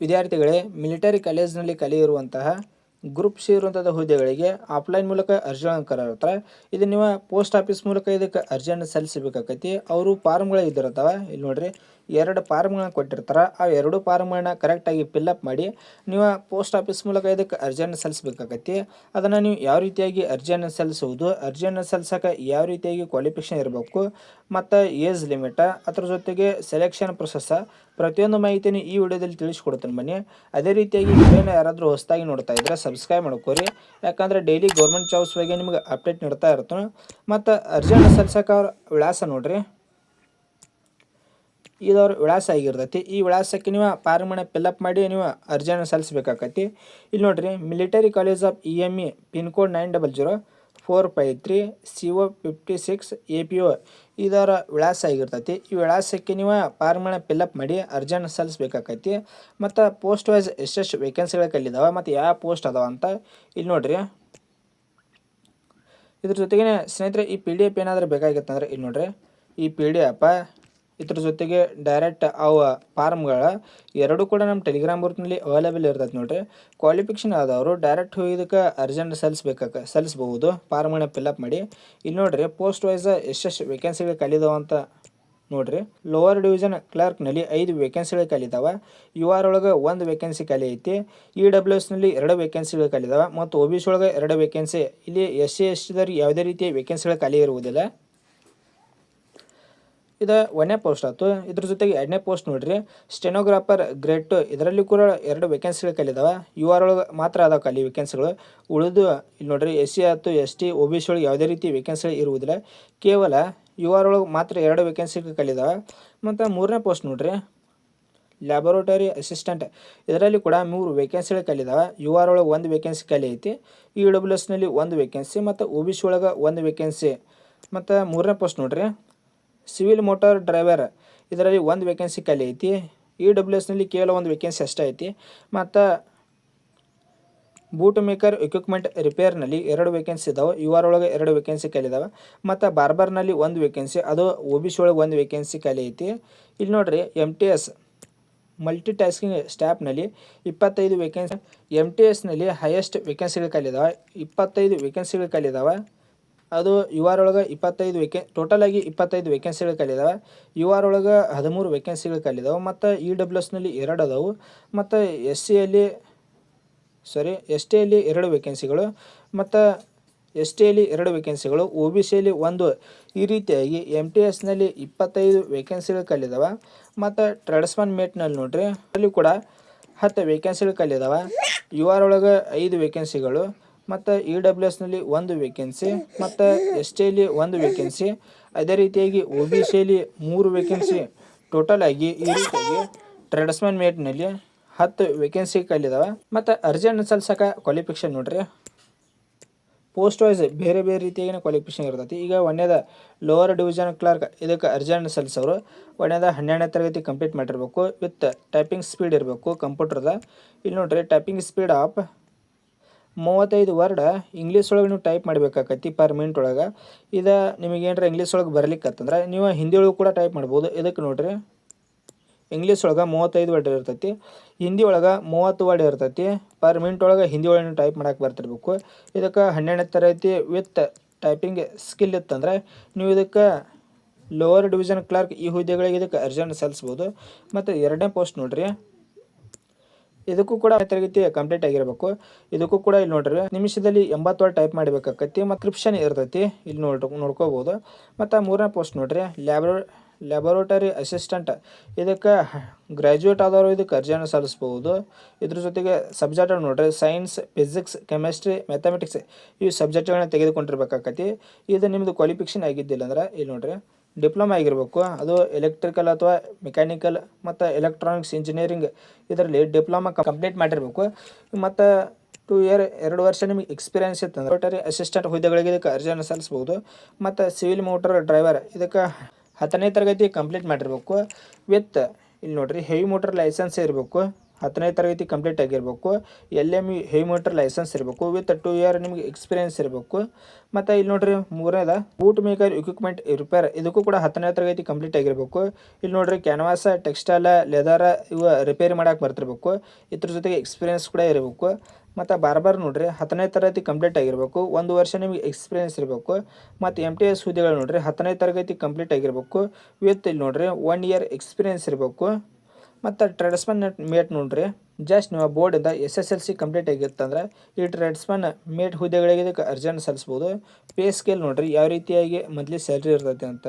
ವಿದ್ಯಾರ್ಥಿಗಳೇ, ಮಿಲಿಟರಿ ಕಾಲೇಜ್ನಲ್ಲಿ ಕಲಿಯಿರುವಂತಹ group C ಇರುವಂತಹ ಹುದ್ದೆಗಳಿಗೆ ಆಫ್ಲೈನ್ ಮೂಲಕ ಅರ್ಜಿಗಳನ್ನು ಕರೆಯುತ್ತಾರೆ ಇದು ನೀವು ಪೋಸ್ಟ್ ಆಫೀಸ್ ಮೂಲಕ ಇದಕ್ಕೆ ಅರ್ಜಿಯನ್ನು ಸಲ್ಲಿಸಬೇಕಾಕೈತಿ ಅವರು ಫಾರ್ಮ್ಗಳು ಇದ್ದಿರ್ತಾವೆ ಇಲ್ಲಿ ನೋಡ್ರಿ ಎರಡು ಫಾರ್ಮ್ಗಳನ್ನ ಕೊಟ್ಟಿರ್ತಾರೆ. ಆ ಎರಡು ಫಾರ್ಮ್ಗಳನ್ನ ಕರೆಕ್ಟಾಗಿ ಫಿಲ್ಲಪ್ ಮಾಡಿ ನೀವು ಪೋಸ್ಟ್ ಆಫೀಸ್ ಮೂಲಕ ಇದಕ್ಕೆ ಅರ್ಜಿಯನ್ನು ಸಲ್ಲಿಸಬೇಕಾಗತ್ತೆ. ಅದನ್ನು ನೀವು ಯಾವ ರೀತಿಯಾಗಿ ಅರ್ಜಿಯನ್ನು ಸಲ್ಲಿಸುವುದು, ಅರ್ಜಿಯನ್ನು ಸಲ್ಲಿಸೋಕೆ ಯಾವ ರೀತಿಯಾಗಿ ಕ್ವಾಲಿಫಿಕೇಷನ್ ಇರಬೇಕು, ಮತ್ತು ಏಜ್ ಲಿಮಿಟ ಅದ್ರ ಜೊತೆಗೆ ಸೆಲೆಕ್ಷನ್ ಪ್ರೊಸೆಸ್ಸ ಪ್ರತಿಯೊಂದು ಮಾಹಿತಿನೂ ಈ ವಿಡಿಯೋದಲ್ಲಿ ತಿಳಿಸ್ಕೊಡ್ತೀನಿ ಬನ್ನಿ. ಅದೇ ರೀತಿಯಾಗಿ ವಿಡಿಯೋನ ಯಾರಾದರೂ ಹೊಸದಾಗಿ ನೋಡ್ತಾ ಇದ್ದರೆ ಸಬ್ಸ್ಕ್ರೈಬ್ ಮಾಡ್ಕೋರಿ. ಯಾಕಂದರೆ ಡೈಲಿ ಗೌರ್ಮೆಂಟ್ ಜಾಬ್ಸ್ ಬಗ್ಗೆ ನಿಮಗೆ ಅಪ್ಡೇಟ್ ನೀಡ್ತಾ ಇರ್ತಾನೆ. ಮತ್ತು ಅರ್ಜಿಯನ್ನು ಸಲ್ಲಿಸೋಕೆ ವಿಳಾಸ ನೋಡ್ರಿ. ಇದವ್ರ ವಿಳಾಸ ಆಗಿರ್ತೈತಿ. ಈ ವಿಳಾಸಕ್ಕೆ ನೀವು ಫಾರ್ಮನ್ನು ಫಿಲ್ಅಪ್ ಮಾಡಿ ನೀವು ಅರ್ಜಿಯನ್ನು ಸಲ್ಲಿಸಬೇಕಾಕತಿ ಇಲ್ಲಿ ನೋಡ್ರಿ military college of E M E pin code nine double zero four five three C O fifty six A P O ಇದರ ವಿಳಾಸ ಆಗಿರ್ತೈತಿ. ಈ ವಿಳಾಸಕ್ಕೆ ನೀವು ಫಾರ್ಮನ್ನ ಫಿಲ್ಅಪ್ ಮಾಡಿ ಅರ್ಜಿಯನ್ನು ಸಲ್ಲಿಸ್ಬೇಕಾಕೈತಿ ಮತ್ತು ಪೋಸ್ಟ್ ವೈಸ್ ಎಷ್ಟೆಷ್ಟು ವೇಕೆನ್ಸಿಗಳ ಕಲ್ಲಿದ್ದಾವೆ ಮತ್ತು ಯಾವ ಪೋಸ್ಟ್ ಅದಾವ ಅಂತ ಇಲ್ಲಿ ನೋಡಿರಿ. ಇದ್ರ ಜೊತೆಗೆ ಸ್ನೇಹಿತರೆ, ಈ ಪಿ ಡಿ ಎಫ್ ಏನಾದರೂ ಬೇಕಾಗಿತ್ತಂದ್ರೆ ಇಲ್ಲಿ ನೋಡ್ರಿ. ಈ ಪಿ ಡಿ ಎಫ್ ಇದ್ರ ಜೊತೆಗೆ ಡೈರೆಕ್ಟ್ ಅವ ಫಾರ್ಮ್ಗಳ ಎರಡೂ ಕೂಡ ನಮ್ಮ ಟೆಲಿಗ್ರಾಮ್ ಗ್ರೂಪ್ನಲ್ಲಿ ಅವೈಲೇಬಲ್ ಇರ್ತೈತೆ ನೋಡ್ರಿ. ಕ್ವಾಲಿಫಿಕೇಷನ್ ಆದವರು ಡೈರೆಕ್ಟ್ ಹೋಗಿ ಇದಕ್ಕೆ ಅರ್ಜೆಂಟ್ ಸಲ್ಲಿಸ್ಬೇಕಾಗ ಸಲ್ಲಿಸ್ಬಹುದು ಫಾರ್ಮ್ಗಳನ್ನ ಫಿಲ್ಲಪ್ ಮಾಡಿ. ಇಲ್ಲಿ ನೋಡ್ರಿ ಪೋಸ್ಟ್ ವೈಸ್ ಎಷ್ಟೆಷ್ಟು ವೇಕೆನ್ಸಿಗಳು ಖಾಲಿದಾವ ಅಂತ ನೋಡ್ರಿ. ಲೋವರ್ ಡಿವಿಷನ್ ಕ್ಲರ್ಕ್ನಲ್ಲಿ ಐದು ವೇಕೆನ್ಸಿಗಳು ಕಲಿತಾವ. ಯು ಆರ್ ಒಳಗೆ ಒಂದು ವೇಕೆನ್ಸಿ ಖಾಲಿ ಐತಿ ಇ ಡಬ್ಲ್ಯೂ ಎಸ್ನಲ್ಲಿ ಎರಡು ವೇಕೆನ್ಸಿಗಳು ಕಲಿದಾವ. ಮತ್ತು ಒ ಬಿ ಸಿ ಒಳಗೆ ಎರಡು ವೇಕೆನ್ಸಿ ಇಲ್ಲಿ ಎಸ್ ಸಿ, ಎಸ್ ಟಿದವ್ರಿಗೆ ಯಾವುದೇ ರೀತಿಯ ವೇಕೆನ್ಸಿಗಳು ಖಾಲಿ ಇರುವುದಿಲ್ಲ. ಇದು ಒಂದನೇ ಪೋಸ್ಟ್ ಆಯ್ತು. ಇದ್ರ ಜೊತೆಗೆ ಎರಡನೇ ಪೋಸ್ಟ್ ನೋಡ್ರಿ. ಸ್ಟೆನೋಗ್ರಾಫರ್ ಗ್ರೇಡ್ ಟು ಇದರಲ್ಲಿ ಕೂಡ ಎರಡು ವೇಕೆನ್ಸಿಗಳು ಕಲಿದಾವೆ. ಯು ಆರ್ ಒಳಗೆ ಮಾತ್ರ ಅದಾವೆ ಖಾಲಿ ವೇಕೆನ್ಸಿಗಳು ಉಳಿದು ಇಲ್ಲಿ ನೋಡ್ರಿ ಎಸ್ ಸಿ ಆಯಿತು S T O B C ಒಳಗೆ ಯಾವುದೇ ರೀತಿ ವೇಕೆನ್ಸಿಗಳು ಇರುವುದಿಲ್ಲ. ಕೇವಲ ಯು ಆರ್ ಒಳಗೆ ಮಾತ್ರ ಎರಡು ವೇಕೆನ್ಸಿಗಳು ಕಲಿದಾವೆ. ಮತ್ತು ಮೂರನೇ ಪೋಸ್ಟ್ ನೋಡ್ರಿ. ಲ್ಯಾಬೊರೇಟರಿ ಅಸಿಸ್ಟೆಂಟ್ ಇದರಲ್ಲಿ ಕೂಡ ಮೂರು ವೇಕೆನ್ಸಿಗಳು ಕಲಿದಾವೆ. ಯು ಆರ್ ಒಳಗೆ ಒಂದು ವೇಕೆನ್ಸಿ ಖಾಲಿ ಐತಿ. ಇ ಡಬ್ಲ್ಯೂ ಎಸ್ನಲ್ಲಿ ಒಂದು ವೇಕೆನ್ಸಿ ಮತ್ತು ಒ ಬಿ ಸಿ ಒಳಗೆ ಒಂದು ವೇಕೆನ್ಸಿ ಮತ್ತು ಮೂರನೇ ಪೋಸ್ಟ್ ನೋಡ್ರಿ. ಸಿವಿಲ್ ಮೋಟಾರ್ ಡ್ರೈವರ್ ಇದರಲ್ಲಿ ಒಂದು ವೇಕೆನ್ಸಿ ಖಾಲಿ ಐತಿ. ಇ ಡಬ್ಲ್ಯೂ ಎಸ್ನಲ್ಲಿ ಕೇವಲ ಒಂದು ವೇಕೆನ್ಸಿ ಅಷ್ಟೇ ಐತಿ. ಮತ್ತು ಬೂಟ್ ಮೇಕರ್ ಎಕ್ವಿಪ್ಮೆಂಟ್ ರಿಪೇರ್ನಲ್ಲಿ ಎರಡು ವೇಕೆನ್ಸಿ ಇದಾವೆ. ಯು ಆರ್ ಒಳಗೆ ಎರಡು ವೇಕೆನ್ಸಿ ಖಾಲಿ ಇದಾವೆ. ಮತ್ತು ಬಾರ್ಬರ್ನಲ್ಲಿ ಒಂದು ವೇಕೆನ್ಸಿ ಅದು ಒ ಬಿ ಸಿ ಒಳಗೆ ಒಂದು ವೇಕೆನ್ಸಿ ಖಾಲಿ ಐತಿ. ಇಲ್ಲಿ ನೋಡ್ರಿ M T S multi tasking ಸ್ಟಾಫ್ನಲ್ಲಿ ಇಪ್ಪತ್ತೈದು ವೇಕೆನ್ಸಿ ಎಂ ಟಿ ಎಸ್ನಲ್ಲಿ ಹೈಯೆಸ್ಟ್ ವೇಕೆನ್ಸಿಗಳು ಕಲಿದಾವೆ ಇಪ್ಪತ್ತೈದು ವೇಕೆನ್ಸಿಗಳು ಖಾಲಿದಾವೆ ಅದು ಯು ಆರ್ ಒಳಗೆ ಇಪ್ಪತ್ತೈದು ವೇಕೆ ಟೋಟಲಾಗಿ ಇಪ್ಪತ್ತೈದು ವೇಕೆನ್ಸಿಗಳು ಕಲಿದಾವೆ ಯು ಆರ್ ಒಳಗೆ ಹದಿಮೂರು ವೇಕೆನ್ಸಿಗಳು ಕಲಿದಾವೆ ಮತ್ತು ಇ ಡಬ್ಲ್ಯೂ ಎಸ್ನಲ್ಲಿ ಎರಡು ಅದಾವೆ. ಮತ್ತು ಎಸ್ ಸಿಯಲ್ಲಿ ಸಾರಿ ಎಸ್ ಟಿಯಲ್ಲಿ ಎರಡು ವೇಕೆನ್ಸಿಗಳು ಮತ್ತು ಎಸ್ ಟಿಯಲ್ಲಿ ಎರಡು ವೇಕೆನ್ಸಿಗಳು ಒ ಬಿ ಸಿಯಲ್ಲಿ ಒಂದು. ಈ ರೀತಿಯಾಗಿ ಎಂ ಟಿ ಎಸ್ನಲ್ಲಿ ಇಪ್ಪತ್ತೈದು ವೇಕೆನ್ಸಿಗಳು ಕಲಿದಾವೆ ಮತ್ತು ಟ್ರೆಡ್ಸ್ಮನ್ ಮೇಟ್ನಲ್ಲಿ ನೋಡ್ರಿ, ಅಲ್ಲಿ ಕೂಡ ಹತ್ತು ವೇಕೆನ್ಸಿಗಳು ಕಲಿದಾವೆ ಯು ಆರ್ ಒಳಗೆ ಐದು ವೇಕೆನ್ಸಿಗಳು ಮತ್ತು ಇ ಡಬ್ಲ್ಯೂ ಎಸ್ನಲ್ಲಿ ಒಂದು ವೇಕೆನ್ಸಿ ಮತ್ತು ಎಸ್ ಟಿಯಲ್ಲಿ ಒಂದು ವೇಕೆನ್ಸಿ ಅದೇ ರೀತಿಯಾಗಿ ಒ ಬಿ ಸಿಯಲ್ಲಿ ಮೂರು ವೇಕೆನ್ಸಿ ಟೋಟಲ್ ಆಗಿ ಈ ರೀತಿಯಾಗಿ ಟ್ರೆಡ್ಸ್ಮನ್ ಮೇಟ್ನಲ್ಲಿ ಹತ್ತು ವೇಕೆನ್ಸಿ ಕಲ್ಲಿದಾವೆ ಮತ್ತು ಅರ್ಜೆಂಟ್ ಸಲ್ಸಕ್ಕೆ ಕ್ವಾಲಿಫಿಕೇಷನ್ ನೋಡ್ರಿ. ಪೋಸ್ಟ್ ವೈಸ್ ಬೇರೆ ಬೇರೆ ರೀತಿಯಾಗಿನ ಕ್ವಾಲಿಫಿಕೇಷನ್ ಇರ್ತೈತಿ. ಈಗ ಒಂದೇದ ಲೋವರ್ ಡಿವಿಷನ್ ಕ್ಲರ್ಕ್ ಇದಕ್ಕೆ ಅರ್ಜಿಯನ್ನು ಸಲ್ಲಿಸೋರು ಒಂದೇದ ಹನ್ನೆರಡನೇ ತರಗತಿ ಕಂಪ್ಲೀಟ್ ಮಾಡಿರ್ಬೇಕು. ವಿತ್ ಟೈಪಿಂಗ್ ಸ್ಪೀಡ್ ಇರಬೇಕು ಕಂಪ್ಯೂಟರ್ದ ಇಲ್ಲಿ ನೋಡ್ರಿ ಟೈಪಿಂಗ್ ಸ್ಪೀಡ್ ಆಫ್ ಮೂವತ್ತೈದು ವರ್ಡ್ ಇಂಗ್ಲೀಷ್ ಒಳಗೆ ನೀವು ಟೈಪ್ ಮಾಡಬೇಕಾಕತಿ ಪರ್ ಮಿನಿಟ್ ಒಳಗೆ ಇದು ನಿಮಗೆ ಇಂಗ್ಲೀಷ್ ಒಳಗೆ ಬರ್ಲಿಕ್ಕತ್ತಂದ್ರೆ ನೀವು ಹಿಂದಿ ಒಳಗೆ ಕೂಡ ಟೈಪ್ ಮಾಡ್ಬೋದು. ಇದಕ್ಕೆ ನೋಡಿರಿ. ಇಂಗ್ಲೀಷ್ ಒಳಗೆ ಮೂವತ್ತೈದು ವರ್ಡ್ ಇರ್ತೈತಿ. ಹಿಂದಿ ಒಳಗೆ ಮೂವತ್ತು ವರ್ಡ್ ಇರ್ತೈತಿ. ಪರ್ ಮಿನಿಟ್ ಒಳಗೆ ಹಿಂದಿ ಒಳಗೆ ಟೈಪ್ ಮಾಡಕ್ಕೆ ಬರ್ತಿರ್ಬೇಕು. ಇದಕ್ಕೆ ಹನ್ನೆರಡನೇ ತರಗತಿ ವಿತ್ ಟೈಪಿಂಗ್ ಸ್ಕಿಲ್ ಇತ್ತಂದ್ರೆ ನೀವು ಇದಕ್ಕೆ ಲೋವರ್ ಡಿವಿಷನ್ ಕ್ಲರ್ಕ್ ಈ ಹುದ್ದೆಗಳಿಗೆ ಇದಕ್ಕೆ ಅರ್ಜೆಂಟ್ ಸಲ್ಲಿಸ್ಬೋದು. ಮತ್ತು ಎರಡನೇ ಪೋಸ್ಟ್ ನೋಡ್ರಿ. ಇದಕ್ಕೂ ಕೂಡ ತರಗತಿ ಕಂಪ್ಲೀಟ್ ಆಗಿರಬೇಕು. ಇದಕ್ಕೂ ಕೂಡ ಇಲ್ಲಿ ನೋಡ್ರಿ, ನಿಮಿಷದಲ್ಲಿ ಎಂಬತ್ತು ವರ್ಡ್ ಟೈಪ್ ಮಾಡಬೇಕಾಕತಿ ಮತ್ತು ಕ್ರಿಪ್ಷನ್ ಇರ್ತೈತಿ, ಇಲ್ಲಿ ನೋಡ್, ನೋಡ್ಕೋಬೋದು. ಮತ್ತು ಮೂರನೇ ಪೋಸ್ಟ್ ನೋಡ್ರಿ ಲ್ಯಾಬ್ರೋ ಲ್ಯಾಬೊರೇಟರಿ ಅಸಿಸ್ಟೆಂಟ್ ಇದಕ್ಕೆ ಗ್ರ್ಯಾಜುಯೇಟ್ ಆದವರು ಇದಕ್ಕೆ ಅರ್ಜಿಯನ್ನು ಸಲ್ಲಿಸ್ಬೋದು. ಇದ್ರ ಜೊತೆಗೆ ಸಬ್ಜೆಕ್ಟ್ ನೋಡ್ರಿ ಸೈನ್ಸ್ ಫಿಸಿಕ್ಸ್ ಕೆಮಿಸ್ಟ್ರಿ ಮ್ಯಾಥಮೆಟಿಕ್ಸ್ ಈ ಸಬ್ಜೆಕ್ಟ್ಗಳನ್ನ ತೆಗೆದುಕೊಂಡಿರ್ಬೇಕಾಕತಿ ಇದು ನಿಮ್ಮದು ಕ್ವಾಲಿಫಿಕೇಷನ್ ಆಗಿದ್ದಿಲ್ಲ ಅಂದ್ರೆ, ಇಲ್ಲಿ ನೋಡ್ರಿ ಡಿಪ್ಲೊಮಾ ಆಗಿರಬೇಕು. ಅದು ಎಲೆಕ್ಟ್ರಿಕಲ್ ಅಥವಾ ಮೆಕ್ಯಾನಿಕಲ್ ಮತ್ತು ಎಲೆಕ್ಟ್ರಾನಿಕ್ಸ್ ಇಂಜಿನಿಯರಿಂಗ್ ಇದರಲ್ಲಿ ಡಿಪ್ಲೊಮಾ ಕಂಪ್ಲೀಟ್ ಮಾಡಿರಬೇಕು. ಮತ್ತು ಟು ಇಯರ್ ಎರಡು ವರ್ಷ ನಿಮಗೆ ಎಕ್ಸ್ಪೀರಿಯನ್ಸ್ ಇತ್ತಂದ್ರೆ ರೋಟರಿ ಅಸಿಸ್ಟೆಂಟ್ ಹುದ್ದೆಗಳಿಗೆ ಇದಕ್ಕೆ ಅರ್ಜಿಯನ್ನು ಸಲ್ಲಿಸ್ಬೋದು. ಮತ್ತು ಸಿವಿಲ್ ಮೋಟರ್ ಡ್ರೈವರ್ ಇದಕ್ಕೆ ಹತ್ತನೇ ತರಗತಿ ಕಂಪ್ಲೀಟ್ ಮಾಡಿರಬೇಕು. ವಿತ್ ಇಲ್ಲಿ ನೋಡ್ರಿ ಹೆವಿ ಮೋಟರ್ ಲೈಸೆನ್ಸ್ ಇರಬೇಕು. ಹತ್ತನೇ ತರಗತಿ ಕಂಪ್ಲೀಟ್ ಆಗಿರಬೇಕು L M V heavy motor licence ಇರಬೇಕು ವಿತ್ ಟು ಇಯರ್ ನಿಮಗೆ ಎಕ್ಸ್ಪೀರಿಯನ್ಸ್ ಇರಬೇಕು. ಮತ್ತು ಇಲ್ಲಿ ನೋಡ್ರಿ ಮೂರನೇದ ಬೂಟ್ ಮೇಕರ್ ಇಕ್ವಿಪ್ಮೆಂಟ್ ರಿಪೇರ್ ಇದಕ್ಕೂ ಕೂಡ ಹತ್ತನೇ ತರಗತಿ ಕಂಪ್ಲೀಟ್ ಆಗಿರಬೇಕು. ಇಲ್ಲಿ ನೋಡ್ರಿ ಕ್ಯಾನ್ವಾಸ ಟೆಕ್ಸ್ಟೈಲ ಲೆದರ ಇವು ರಿಪೇರಿ ಮಾಡಕ್ಕೆ ಬರ್ತಿರ್ಬೇಕು. ಇದ್ರ ಜೊತೆಗೆ ಎಕ್ಸ್ಪೀರಿಯನ್ಸ್ ಕೂಡ ಇರಬೇಕು. ಮತ್ತು ಬಾರ್ಬರ್ ನೋಡ್ರಿ ಹತ್ತನೇ ತರಗತಿ ಕಂಪ್ಲೀಟ್ ಆಗಿರಬೇಕು, ಒಂದು ವರ್ಷ ನಿಮಗೆ ಎಕ್ಸ್ಪೀರಿಯನ್ಸ್ ಇರಬೇಕು. ಮತ್ತು ಎಂ ಟಿ ಎಸ್ ಹುದ್ದೆಗಳು ನೋಡ್ರಿ ಹತ್ತನೇ ತರಗತಿ ಕಂಪ್ಲೀಟ್ ಆಗಿರಬೇಕು ವಿತ್ ಇಲ್ಲಿ ನೋಡ್ರಿ ಒನ್ ಇಯರ್ ಎಕ್ಸ್ಪೀರಿಯನ್ಸ್ ಇರಬೇಕು. ಮತ್ತು ಟ್ರೇಡ್ಸ್ಮನ್ ಮೇಟ್ ನೋಡ್ರಿ. ಜಸ್ಟ್ ನೀವು ಬೋರ್ಡಿಂದ S S L C complete ಆಗಿತ್ತಂದ್ರೆ ಈ ಟ್ರೇಡ್ಸ್ಮನ್ ಮೇಟ್ ಹುದ್ದೆಗಳಿಗೆ ಇದಕ್ಕೆ ಅರ್ಜಿಯನ್ನು ಸಲ್ಲಿಸ್ಬೋದು. ಪೇ ಸ್ಕೇಲ್ ನೋಡ್ರಿ ಯಾವ ರೀತಿಯಾಗಿ ಮಂತ್ಲಿ ಸ್ಯಾಲ್ರಿ ಇರ್ತೈತೆ ಅಂತ.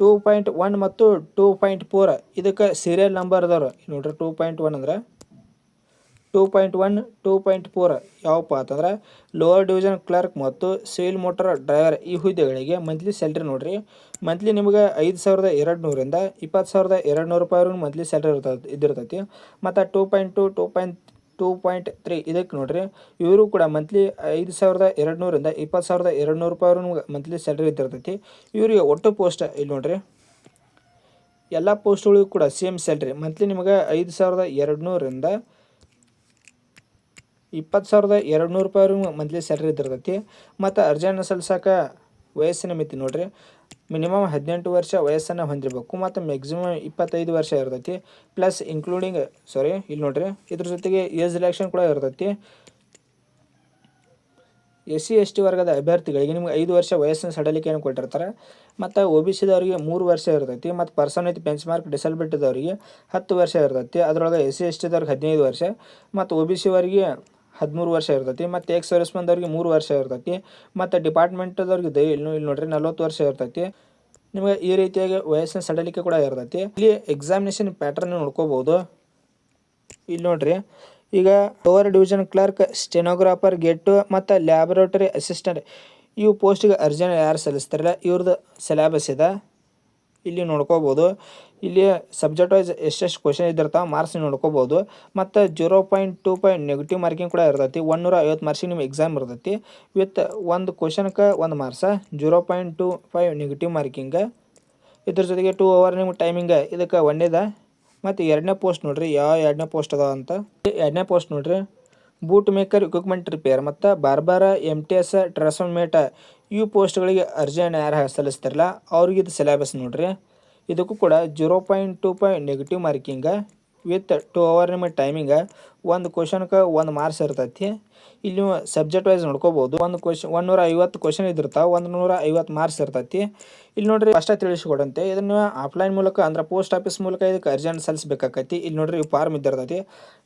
ಟೂ ಪಾಯಿಂಟ್ ಒನ್ ಮತ್ತು ಟೂ ಪಾಯಿಂಟ್ ಫೋರ್ ಇದಕ್ಕೆ ಸೀರಿಯಲ್ ನಂಬರ್ ಅದಾವ್ರಿ ನೋಡ್ರಿ ಟೂ ಪಾಯಿಂಟ್ ಒನ್ ಅಂದ್ರೆ two point one two point four ಯಾವಪ್ಪ ಅಂತಂದ್ರೆ ಲೋವರ್ ಡಿವಿಷನ್ ಕ್ಲರ್ಕ್ ಮತ್ತು ಸಿವಿಲ್ ಮೋಟರ್ ಡ್ರೈವರ್ ಈ ಹುದ್ದೆಗಳಿಗೆ ಮಂತ್ಲಿ ಸ್ಯಾಲ್ರಿ ನೋಡ್ರಿ. ಮಂತ್ಲಿ ನಿಮಗೆ ಐದು ಸಾವಿರದ ಎರಡು ನೂರಿಂದ ಇಪ್ಪತ್ತು ಸಾವಿರದ ಎರಡು ನೂರು ರೂಪಾಯಿವರೆಗೂ ಮಂತ್ಲಿ ಸ್ಯಾಲ್ರಿ ಇರ್ತದೆ ಇದಿರ್ತೈತಿ ಮತ್ತು two point two two point two point three ಇದಕ್ಕೆ ನೋಡ್ರಿ, ಇವರು ಕೂಡ ಮಂತ್ಲಿ ಐದು ಸಾವಿರದ ಎರಡು ನೂರಿಂದ ಇಪ್ಪತ್ತು ಸಾವಿರದ ಎರಡು ನೂರು ರೂಪಾಯಿವರೆಗೂ ಮಂತ್ಲಿ ಸ್ಯಾಲ್ರಿ ಇದ್ದಿರ್ತೈತಿ. ಇವರಿಗೆ ಒಟ್ಟು ಪೋಸ್ಟ್ ಇಲ್ಲಿ ನೋಡ್ರಿ, ಎಲ್ಲ ಪೋಸ್ಟ್ಗಳಿಗೂ ಕೂಡ ಸೇಮ್ ಸ್ಯಾಲ್ರಿ ಮಂತ್ಲಿ ನಿಮಗೆ ಐದು ಸಾವಿರದ ಎರಡು ನೂರಿಂದ ಇಪ್ಪತ್ತು ಸಾವಿರದ ಎರಡು ನೂರು ರೂಪಾಯಿವರೆಗೂ ಮಂತ್ಲಿ ಸ್ಯಾಲ್ರಿ ಇದ್ದಿರ್ತೈತಿ. ಮತ್ತು ಅರ್ಜೆಂಟ್ ಸಲ್ಸಕ್ಕೆ ವಯಸ್ಸಿನ ಮಿತಿ ನೋಡ್ರಿ. ಮಿನಿಮಮ್ ಹದಿನೆಂಟು ವರ್ಷ ವಯಸ್ಸನ್ನು ಹೊಂದಿರಬೇಕು. ಮತ್ತು ಮ್ಯಾಕ್ಸಿಮಮ್ ಇಪ್ಪತ್ತೈದು ವರ್ಷ ಇರ್ತೈತಿ. ಪ್ಲಸ್ ಇನ್ಕ್ಲೂಡಿಂಗ್ ಸಾರಿ ಇಲ್ಲಿ ನೋಡ್ರಿ. ಇದ್ರ ಜೊತೆಗೆ ಏಜ್ ರಿಲ್ಯಾಕ್ಷನ್ ಕೂಡ ಇರ್ತೈತಿ. ಎಸ್ ಸಿ ಎಸ್ ಟಿ ವರ್ಗದ ಅಭ್ಯರ್ಥಿಗಳಿಗೆ ನಿಮ್ಗೆ ಐದು ವರ್ಷ ವಯಸ್ಸಿನ ಸಡಲಿಕೆಯನ್ನು ಕೊಟ್ಟಿರ್ತಾರೆ. ಮತ್ತು ಒ ಬಿ ಸಿದವರಿಗೆ ಮೂರು ವರ್ಷ ಇರ್ತೈತಿ. ಮತ್ತು ಪರ್ಸನ್ ವಿತ್ ಬೆಂಚ್ ಮಾರ್ಕ್ ಡಿಸಬಿಲಿಟಿದವರಿಗೆ ಹತ್ತು ವರ್ಷ ಇರ್ತೈತಿ. ಅದರೊಳಗೆ ಎಸ್ ಸಿ ಎಸ್ ಟಿದವ್ರಿಗೆ ಹದಿನೈದು ವರ್ಷ. ಮತ್ತು ಒ ಬಿ ಸಿ ಅವರಿಗೆ ಹದಿಮೂರು ವರ್ಷ ಇರ್ತೈತಿ, ಮತ್ತು ಎಕ್ಸ್ ಸರ್ವಿಸ್ ಮೂರು ವರ್ಷ ಇರ್ತೈತಿ, ಮತ್ತು ಡಿಪಾರ್ಟ್ಮೆಂಟ್ದವ್ರಿಗೆ ದೈ ಇಲ್ಲಿ ಇಲ್ಲಿ ನೋಡ್ರಿ ನಲ್ವತ್ತು ವರ್ಷ ಇರ್ತೈತಿ. ನಿಮಗೆ ಈ ರೀತಿಯಾಗಿ ವಯಸ್ಸಿನ ಸಡಲಿಕೆ ಕೂಡ ಇರ್ತೈತಿ. ಇಲ್ಲಿ ಎಕ್ಸಾಮಿನೇಷನ್ ಪ್ಯಾಟರ್ನ್ ನೋಡ್ಕೋಬೋದು. ಇಲ್ಲಿ ನೋಡ್ರಿ, ಈಗ ಲೋವರ್ ಡಿವಿಷನ್ ಕ್ಲರ್ಕ್ ಸ್ಟೆನೋಗ್ರಾಫರ್ ಗೆಟ್ಟು ಮತ್ತು ಲ್ಯಾಬೊರೇಟರಿ ಅಸಿಸ್ಟೆಂಟ್ ಇವು ಪೋಸ್ಟಿಗೆ ಅರ್ಜಿನ ಯಾರು ಸಲ್ಲಿಸ್ತಾರಲ್ಲ ಇವ್ರದ್ದು ಸಿಲೆಬಸ್ ಇದೆ. ಇಲ್ಲಿ ನೋಡ್ಕೋಬೋದು. ಇಲ್ಲಿ ಸಬ್ಜೆಕ್ಟ್ ವೈಸ್ ಎಷ್ಟೆಷ್ಟು ಕ್ವಶನ್ ಇದ್ದಿರ್ತಾವೆ ಮಾರ್ಕ್ಸ್ ನೋಡ್ಕೋಬೋದು. ಮತ್ತು zero point two point negative marking ಕೂಡ ಇರ್ತೈತಿ. ಒನ್ನೂರ ಐವತ್ತು ಮಾರ್ಕ್ಸಿಗೆ ನಿಮ್ಮ ಎಕ್ಸಾಮ್ ಇರ್ತೈತಿ. ವಿತ್ ಒಂದು ಕ್ವಶನ್ಗೆ ಒಂದು marks zero point two five negative marking ಇದ್ರ ಜೊತೆಗೆ ಟೂ ಅವರ್ ನಿಮ್ಮ ಟೈಮಿಂಗ್ ಇದಕ್ಕೆ ಒಂದೇದ. ಮತ್ತು ಎರಡನೇ ಪೋಸ್ಟ್ ನೋಡ್ರಿ. ಯಾವ ಎರಡನೇ ಪೋಸ್ಟ್ ಅದಾವ ಅಂತ. ಎರಡನೇ ಪೋಸ್ಟ್ ನೋಡ್ರಿ. ಬೂಟ್ ಮೇಕರ್ ಇಕ್ವಿಪ್ಮೆಂಟ್ ರಿಪೇರ್ ಮತ್ತು ಬಾರ್ಬಾರ ಎಂ ಟಿ ಎಸ್ ಟ್ರಾನ್ಸ್ಫರ್ಮೇಟ ಇವು ಪೋಸ್ಟ್ಗಳಿಗೆ ಅರ್ಜಿಯನ್ನು ಯಾರು ಸಲ್ಲಿಸ್ತಾರಲ್ಲ ಅವ್ರಿಗೆ ಇದು ಸಿಲೆಬಸ್ ನೋಡ್ರಿ. ಇದಕ್ಕೂ ಕೂಡ zero point two point negative marking with two hour ನಿಮ್ಮ ಟೈಮಿಂಗ ಒಂದು ಕ್ವಶನ್ಗೆ ಒಂದು ಮಾರ್ಕ್ಸ್ ಇರ್ತೈತಿ. ಇಲ್ಲಿ ನೀವು ಸಬ್ಜೆಕ್ಟ್ ವೈಸ್ ನೋಡ್ಕೋಬೋದು. ಒಂದು ಕ್ವಶನ್ ನೂರ ಐವತ್ತು ಕ್ವಶನ್ ಇದ್ದಿರ್ತಾವೆ ಒಂದು ನೂರ ಐವತ್ತು ಮಾರ್ಕ್ಸ್ ಇರ್ತೈತಿ. ಇಲ್ಲಿ ನೋಡ್ರಿ ಅಷ್ಟೇ ತಿಳಿಸ್ಕೊಡಂತೆ. ಇದನ್ನು ಆಫ್ಲೈನ್ ಮೂಲಕ ಅಂದ್ರೆ ಪೋಸ್ಟ್ ಆಫೀಸ್ ಮೂಲಕ ಇದಕ್ಕೆ ಅರ್ಜೆಂಟ್ ಸಲ್ಲಿಸ್ಬೇಕಾಕತಿ. ಇಲ್ಲಿ ನೋಡ್ರಿ ಈ ಫಾರ್ಮ್ ಇದ್ದಿರ್ತೈತಿ.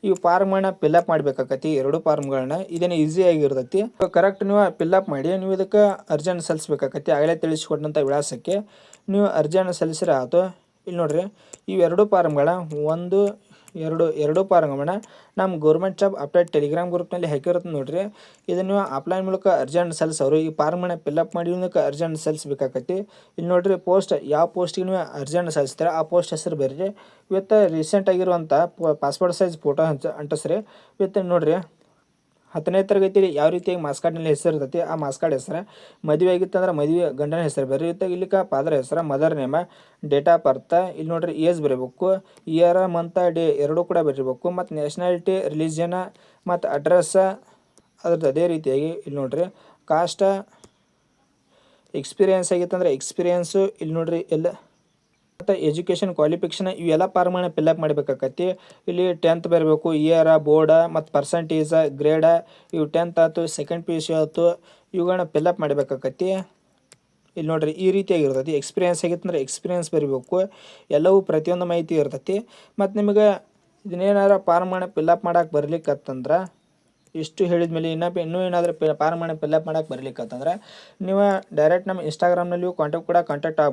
ಈ ಫಾರ್ಮ್ಗಳನ್ನ ಫಿಲ್ಅಪ್ ಮಾಡ್ಬೇಕಾಕತಿ. ಎರಡು ಫಾರ್ಮ್ಗಳನ್ನ ಇದನ್ನು ಈಸಿ ಇರ್ತೈತಿ. ಕರೆಕ್ಟ್ ನೀವು ಫಿಲ್ಅಪ್ ಮಾಡಿ, ನೀವು ಇದಕ್ಕೆ ಅರ್ಜೆಂಟ್ ಸಲ್ಲಿಸ್ಬೇಕಾಕತಿ. ಆಗಲೇ ತಿಳಿಸ್ಕೊಟ್ಟಂಥ ವಿಳಾಸಕ್ಕೆ. ನೀವು ಅರ್ಜೆಂಟ್ ಸಲ್ಲಿಸಿರ ಆಯಿತು ಇಲ್ಲಿ ನೋಡ್ರಿ ಇವೆರಡು ಫಾರ್ಮ್ಗಳ ಒಂದು ಎರಡು ಎರಡು ಪಾರಂಗಮಣ ನಮ್ಮ ಗೌರ್ಮೆಂಟ್ ಜಾಬ್ ಅಪ್ಡೇಟ್ ಟೆಲಿಗ್ರಾಮ್ ಗ್ರೂಪ್ನಲ್ಲಿ ಹಾಕಿರುತ್ತೆ ನೋಡಿರಿ. ಇದನ್ನು ನೀವು ಆಫ್ಲೈನ್ ಮೂಲಕ ಸೆಲ್ಸ್ ಅವರು ಈ ಫಾರ್ಮನ್ನ ಫಿಲ್ಅಪ್ ಮಾಡಿ ಅರ್ಜೆಂಟ್ ಸೆಲ್ಸ್ ಸಲ್ಲಿಸ್ಬೇಕಾಕತಿ ಇಲ್ಲಿ ನೋಡ್ರಿ ಪೋಸ್ಟ್ ಯಾವ ಪೋಸ್ಟಿಗೆ ಅರ್ಜೆಂಟ್ ಸಲ್ಲಿಸ್ತೀರ ಆ ಪೋಸ್ಟ್ ಹೆಸರು ಬರ್ರಿ. ಇವತ್ತು ರೀಸೆಂಟ್ ಆಗಿರುವಂಥ ಪಾಸ್ಪೋರ್ಟ್ ಸೈಜ್ ಫೋಟೋ ಹಂಚ ಅಂಟಿಸ್ರಿ ಇವತ್ತು ನೋಡ್ರಿ. ಹತ್ತನೇ ತರಗತಿಯಲ್ಲಿ ಯಾವ ರೀತಿಯಾಗಿ ಮಾಸ್ಕಾರ್ಡ್ನಲ್ಲಿ ಹೆಸರು ಇರ್ತೈತಿ, ಆ ಮಾಸ್ಕಾಡ್ ಹೆಸರು ಮದುವೆ ಆಗಿತ್ತಂದ್ರೆ ಮದುವೆ ಗಂಡನ ಹೆಸರು ಬೇರೆ ಇತ್ತಾಗ ಇಲ್ಲಿಕ ಫಾದರ್ ಹೆಸರು mother name, date of birth, ಇಲ್ಲಿ ನೋಡ್ರಿ ಏಜ್ ಬರೀಬೇಕು, ಇಯರ್, ಮಂತ, ಡೇ ಎರಡೂ ಕೂಡ ಬರೀಬೇಕು, ಮತ್ತು ನ್ಯಾಷನಾಲಿಟಿ ರಿಲಿಜನ ಮತ್ತು ಅಡ್ರೆಸ್ಸ ಅದ್ರದ್ದು ಅದೇ ರೀತಿಯಾಗಿ ಇಲ್ಲಿ ನೋಡ್ರಿ. ಕಾಸ್ಟ, ಎಕ್ಸ್ಪೀರಿಯನ್ಸ್ ಆಗಿತ್ತಂದ್ರೆ ಎಕ್ಸ್ಪೀರಿಯನ್ಸು ಇಲ್ಲಿ ನೋಡ್ರಿ ಎಲ್ಲ ಮತ್ತು ಎಜುಕೇಷನ್ ಕ್ವಾಲಿಫಿಕೇಷನ್ ಇವೆಲ್ಲ ಪ್ರಮಾಣ ಫಿಲ್ಅಪ್ ಮಾಡಬೇಕಾಕತಿ ಇಲ್ಲಿ ಟೆಂತ್ ಬರಬೇಕು ಇಯರ ಬೋರ್ಡ ಮತ್ತು ಪರ್ಸಂಟೇಜ ಗ್ರೇಡ ಇವು ಟೆಂತ್ ಆಯ್ತು ಸೆಕೆಂಡ್ ಪಿ ಯು ಸಿ ಆಯ್ತು ಇವುಗಳನ್ನ ಫಿಲ್ಅಪ್ ಮಾಡಬೇಕಾಕತಿ ಇಲ್ಲಿ ನೋಡ್ರಿ, ಈ ರೀತಿಯಾಗಿರ್ತೈತಿ. ಎಕ್ಸ್ಪೀರಿಯನ್ಸ್ ಆಗಿತ್ತಂದ್ರೆ ಎಕ್ಸ್ಪೀರಿಯನ್ಸ್ ಬರಬೇಕು. ಎಲ್ಲವೂ ಪ್ರತಿಯೊಂದು ಮಾಹಿತಿ ಇರ್ತೈತಿ. ಮತ್ತು ನಿಮಗೆ ಇದನ್ನೇನಾರ ಫಾರ್ಮನ್ನ ಫಿಲ್ಅಪ್ ಮಾಡಕ್ಕೆ ಬರ್ಲಿಕ್ಕತ್ತಂದ್ರೆ ಇಷ್ಟು ಹೇಳಿದ ಮೇಲೆ ಇನ್ನೂ ಇನ್ನೂ ಏನಾದರೂ ಫಾರ್ಮನ್ನ ಫಿಲ್ಅಪ್ ಮಾಡಕ್ಕೆ ಬರ್ಲಿಕ್ಕತ್ತಂದ್ರೆ ನೀವು ಡೈರೆಕ್ಟ್ ನಮ್ಮ ಇನ್ಸ್ಟಾಗ್ರಾಮ್ನಲ್ಲಿಯೂ ಕಾಂಟ್ಯಾಕ್ಟ್ ಕೂಡ ಕಾಂಟ್ಯಾಕ್ಟ್ ಆಗ